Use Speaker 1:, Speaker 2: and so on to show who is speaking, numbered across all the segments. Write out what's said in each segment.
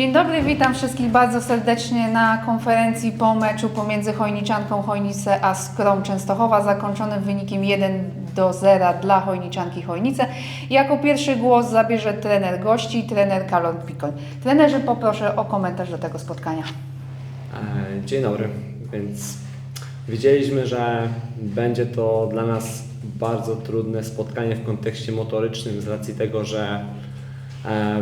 Speaker 1: Dzień dobry, witam wszystkich bardzo serdecznie na konferencji po meczu pomiędzy Chojniczanką Chojnice a Skrą Częstochowa, zakończonym wynikiem 1 do 0 dla Chojniczanki Chojnice. Jako pierwszy głos zabierze trener gości, trener Karol Pikoń. Trenerze, poproszę o komentarz do tego spotkania.
Speaker 2: E, Dzień dobry. Więc wiedzieliśmy, że będzie to dla nas bardzo trudne spotkanie w kontekście motorycznym z racji tego, że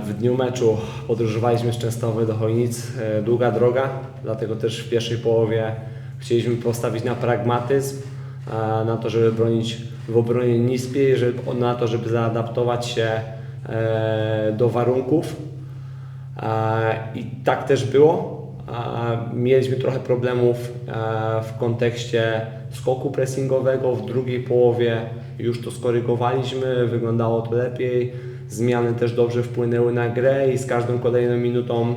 Speaker 2: w dniu meczu podróżowaliśmy z Częstochowy do Chojnic, e, długa droga, dlatego też w pierwszej połowie chcieliśmy postawić na pragmatyzm, e, na to, żeby bronić w obronie niskiej, na to, żeby zaadaptować się e, do warunków. E, I tak też było. E, Mieliśmy trochę problemów e, w kontekście skoku pressingowego. W drugiej połowie już to skorygowaliśmy, wyglądało to lepiej. Zmiany też dobrze wpłynęły na grę i z każdą kolejną minutą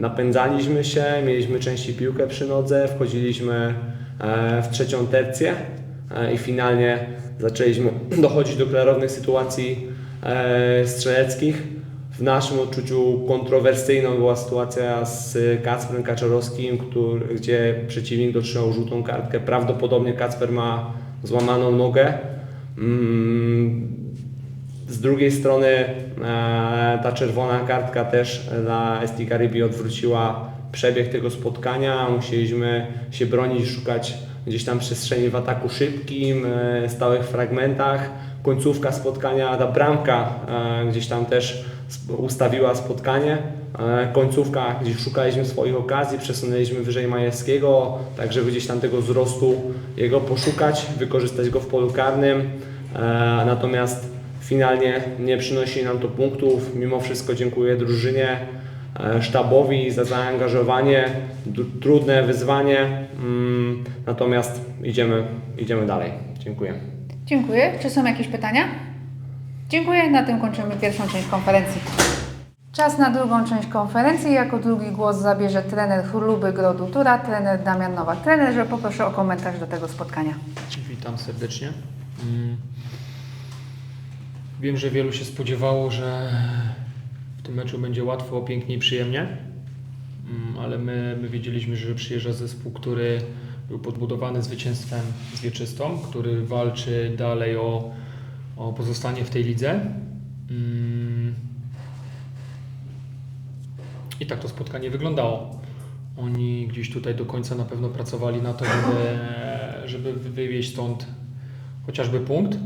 Speaker 2: napędzaliśmy się, mieliśmy częściej piłkę przy nodze, wchodziliśmy e, w trzecią tercję e, i finalnie zaczęliśmy dochodzić do klarownych sytuacji e, strzeleckich. W naszym odczuciu kontrowersyjną była sytuacja z Kacprem Kaczorowskim, który, gdzie przeciwnik dotrzymał żółtą kartkę. Prawdopodobnie Kacper ma złamaną nogę. Mm, Z drugiej strony e, ta czerwona kartka też dla ST Caribi odwróciła przebieg tego spotkania. Musieliśmy się bronić, szukać gdzieś tam przestrzeni w ataku szybkim, e, stałych fragmentach. Końcówka spotkania, ta bramka e, gdzieś tam też ustawiła spotkanie. Końcówka, gdzie szukaliśmy swoich okazji, przesunęliśmy wyżej Majewskiego, tak żeby gdzieś tam tego wzrostu jego poszukać, wykorzystać go w polu karnym. Natomiast finalnie nie przynosi nam to punktów. Mimo wszystko dziękuję drużynie, e, sztabowi za zaangażowanie, trudne wyzwanie. Mm, Natomiast idziemy, idziemy dalej. Dziękuję.
Speaker 1: Dziękuję. Czy są jakieś pytania? Dziękuję. Na tym kończymy pierwszą część konferencji. Czas na drugą część konferencji. Jako drugi głos zabierze trener Chluby Grodu Tura, trener Damian Nowak. Trenerze, poproszę o komentarz do tego spotkania.
Speaker 3: Witam serdecznie. Wiem, że wielu się spodziewało, że w tym meczu będzie łatwo, pięknie i przyjemnie, Mm, ale my, my wiedzieliśmy, że przyjeżdża zespół, który był podbudowany zwycięstwem z Wieczystą, który walczy dalej o, o pozostanie w tej lidze. Mm. I tak to spotkanie wyglądało. Oni gdzieś tutaj do końca na pewno pracowali na to, żeby, żeby wywieźć stąd chociażby punkt.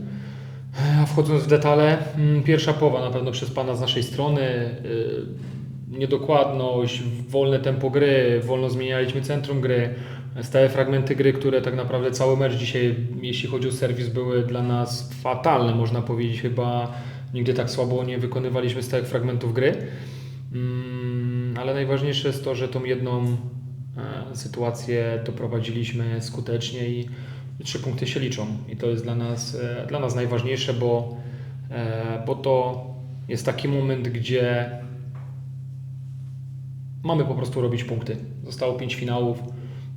Speaker 3: A wchodząc w detale, mm, pierwsza połowa na pewno przez Pana z naszej strony, yy, niedokładność, wolne tempo gry, wolno zmienialiśmy centrum gry, stałe fragmenty gry, które tak naprawdę cały mecz dzisiaj, jeśli chodzi o serwis, były dla nas fatalne, można powiedzieć. Chyba nigdy tak słabo nie wykonywaliśmy stałych fragmentów gry. Mm, Ale najważniejsze jest to, że tą jedną e, sytuację doprowadziliśmy skutecznie i trzy punkty się liczą. I to jest dla nas, e, dla nas najważniejsze, bo, e, bo to jest taki moment, gdzie mamy po prostu robić punkty. Zostało pięć finałów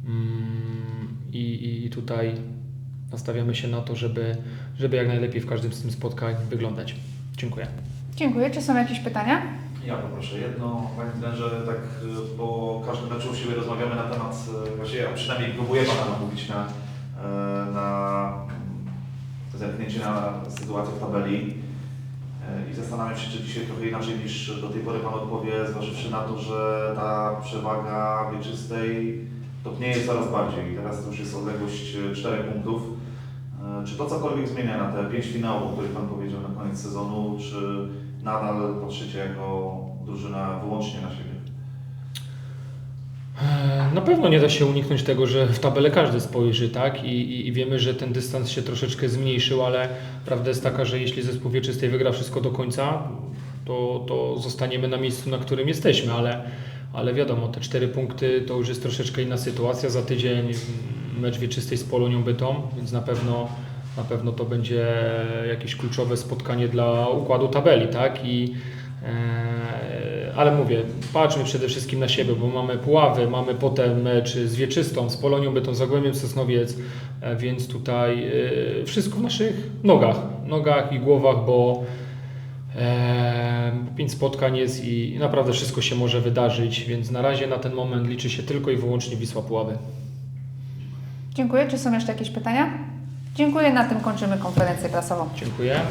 Speaker 3: mm, i, i tutaj nastawiamy się na to, żeby, żeby jak najlepiej w każdym z tych spotkań wyglądać. Dziękuję.
Speaker 1: Dziękuję. Czy są jakieś pytania?
Speaker 4: Ja poproszę jedno, Panie trenerze, tak po każdym meczu u siebie rozmawiamy na temat, y, właściwie a przynajmniej próbuję Pana namówić na, na sytuację w tabeli Y, i zastanawiam się, czy dzisiaj trochę inaczej niż do tej pory Pan odpowie, zważywszy na to, że ta przewaga wieczystej topnieje coraz bardziej. Teraz to już jest odległość 4 punktów. Y, Czy to cokolwiek zmienia na te 5 finałów, o których Pan powiedział na koniec sezonu, czy nadal patrzycie jako drużyna wyłącznie na siebie?
Speaker 3: E, Na pewno nie da się uniknąć tego, że w tabelę każdy spojrzy, tak? I, i, I wiemy, że ten dystans się troszeczkę zmniejszył, ale prawda jest taka, że jeśli zespół wieczystej wygra wszystko do końca, to, to zostaniemy na miejscu, na którym jesteśmy, ale, ale wiadomo, te cztery punkty to już jest troszeczkę inna sytuacja. Za tydzień mecz wieczystej z Polonią Bytom, więc na pewno, na pewno to będzie jakieś kluczowe spotkanie dla układu tabeli, tak? I, ale mówię, patrzmy przede wszystkim na siebie, bo mamy Puławy, mamy potem mecz z Wieczystą, z Polonią Bytom, Zagłębiem Sosnowiec, e, więc tutaj e, wszystko w naszych nogach, nogach i głowach, bo E, pięć spotkań jest i naprawdę wszystko się może wydarzyć, więc na razie na ten moment liczy się tylko i wyłącznie Wisła Puławy.
Speaker 1: Dziękuję. Czy są jeszcze jakieś pytania? Dziękuję. Na tym kończymy konferencję prasową.
Speaker 3: Dziękuję.